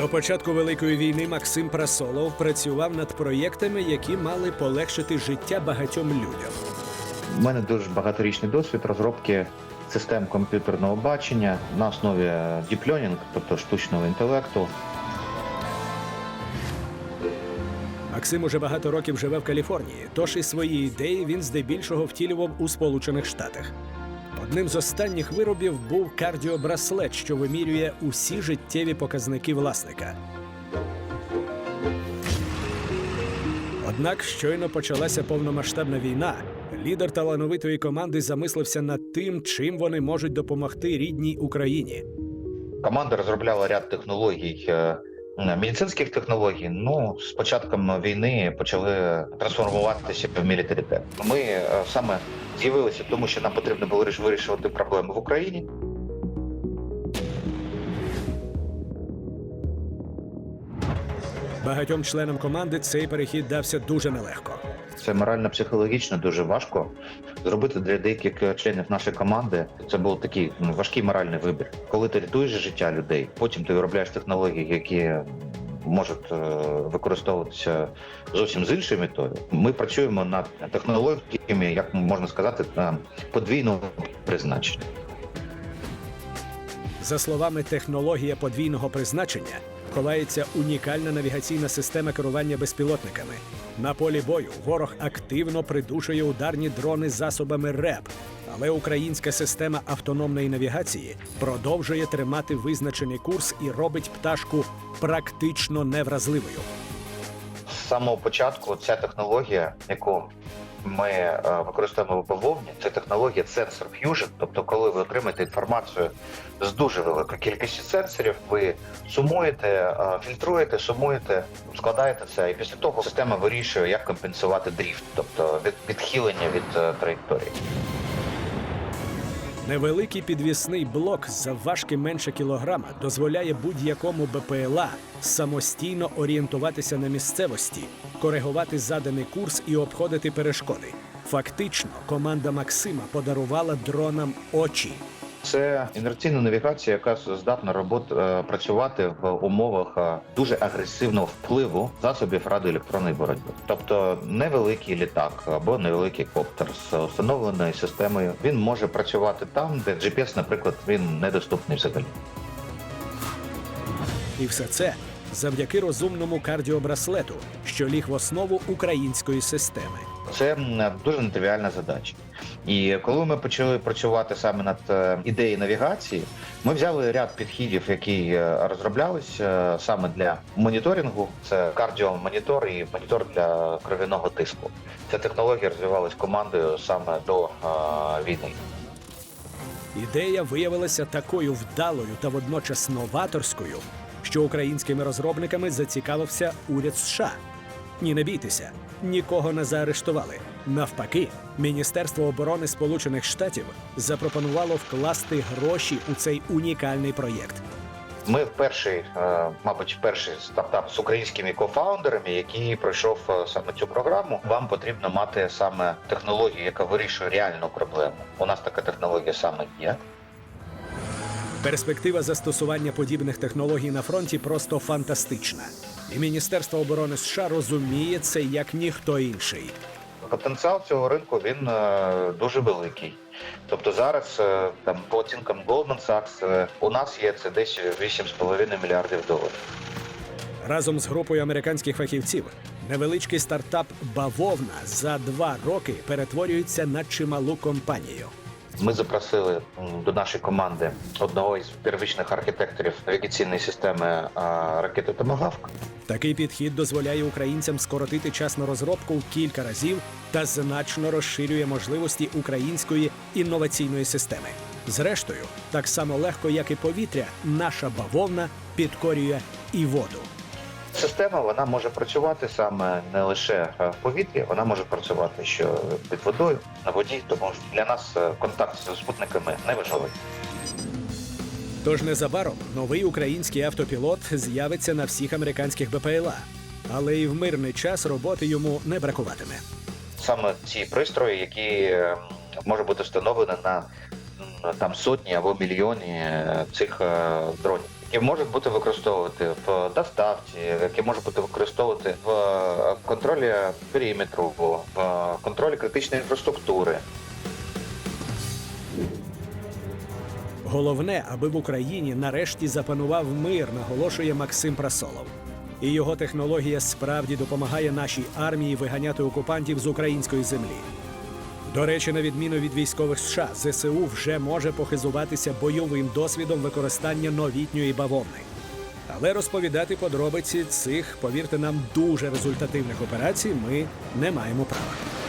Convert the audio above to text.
До початку Великої війни Максим Прасолов працював над проєктами, які мали полегшити життя багатьом людям. У мене дуже багаторічний досвід розробки систем комп'ютерного бачення на основі діпльонінг, тобто штучного інтелекту. Максим уже багато років живе в Каліфорнії, тож і свої ідеї він здебільшого втілював у Сполучених Штатах. Одним з останніх виробів був кардіобраслет, що вимірює усі життєві показники власника. Однак щойно почалася повномасштабна війна. Лідер талановитої команди замислився над тим, чим вони можуть допомогти рідній Україні. Команда розробляла ряд технологій, е, медицинських технологій. Ну, з початком війни почали трансформуватися в мілітарітет. Ми е, саме з'явилися, тому що нам потрібно було ріш- вирішувати проблеми в Україні. Багатьом членам команди цей перехід дався дуже нелегко. Це морально-психологічно дуже важко зробити для деяких членів нашої команди. Це був такий ну, важкий моральний вибір. Коли ти рятуєш життя людей, потім ти виробляєш технології, які можуть е, використовуватися зовсім з іншою метою. Ми працюємо над технологіями, як можна сказати, подвійного призначення. За словами технологія подвійного призначення, ховається унікальна навігаційна система керування безпілотниками. На полі бою ворог активно придушує ударні дрони засобами РЕП, але українська система автономної навігації продовжує тримати визначений курс і робить пташку практично невразливою. З самого початку ця технологія, яку ми е, використовуємо бавовні, це технологія сенсор Fusion. Тобто, коли ви отримаєте інформацію з дуже великої кількості сенсорів, ви сумуєте, е, фільтруєте, сумуєте, складаєте це, і після того система вирішує, як компенсувати дріфт, тобто від відхилення від е, траєкторії. Невеликий підвісний блок завважки менше кілограма дозволяє будь-якому БПЛА самостійно орієнтуватися на місцевості, коригувати заданий курс і обходити перешкоди. Фактично, команда Максима подарувала дронам очі. Це інерційна навігація, яка здатна робот, е, працювати в умовах е, дуже агресивного впливу засобів радіоелектронної боротьби. Тобто невеликий літак або невеликий коптер з встановленою системою. Він може працювати там, де GPS, наприклад, він недоступний взагалі. І все це завдяки розумному кардіобраслету, що ліг в основу української системи. Це дуже нетривіальна задача. І коли ми почали працювати саме над е, ідеєю навігації, ми взяли ряд підходів, які е, розроблялись е, саме для моніторингу. Це кардіомонітор і монітор для кров'яного тиску. Ця технологія розвивалась командою саме до війни. Ідея виявилася такою вдалою та водночас новаторською, що українськими розробниками зацікавився уряд США. Ні, не бійтеся, нікого не заарештували. Навпаки, Міністерство оборони Сполучених Штатів запропонувало вкласти гроші у цей унікальний проєкт. Ми перший, е, мабуть, перший стартап з українськими кофаундерами, який пройшов е, саме цю програму. Вам потрібно мати саме технологію, яка вирішує реальну проблему. У нас така технологія саме є. Перспектива застосування подібних технологій на фронті просто фантастична. І Міністерство оборони США розуміє це як ніхто інший. Потенціал цього ринку він е, дуже великий. Тобто зараз е, там по оцінкам Goldman Sachs е, у нас є це десь 8,5 мільярдів доларів. Разом з групою американських фахівців невеличкий стартап Бавовна за два роки перетворюється на чималу компанію. Ми запросили до нашої команди одного із первичних архітекторів навігаційної системи е, ракети Томагавк. Такий підхід дозволяє українцям скоротити час на розробку в кілька разів та значно розширює можливості української інноваційної системи. Зрештою, так само легко, як і повітря, наша бавовна підкорює і воду. Система вона може працювати саме не лише е, в повітрі, вона може працювати що під водою на воді, тому для нас е, контакт з спутниками не важливий. Тож незабаром новий український автопілот з'явиться на всіх американських БПЛА, але і в мирний час роботи йому не бракуватиме. Саме ці пристрої, які е, може бути встановлені на там сотні або мільйони е, цих е, дронів. які можуть бути використовувати в доставці, які можуть бути використовувати в е, контролі периметру, в е, контролі критичної інфраструктури. Головне, аби в Україні нарешті запанував мир, наголошує Максим Прасолов. І його технологія справді допомагає нашій армії виганяти окупантів з української землі. До речі, на відміну від військових США, ЗСУ вже може похизуватися бойовим досвідом використання новітньої бавовни. Але розповідати подробиці цих, повірте нам, дуже результативних операцій ми не маємо права.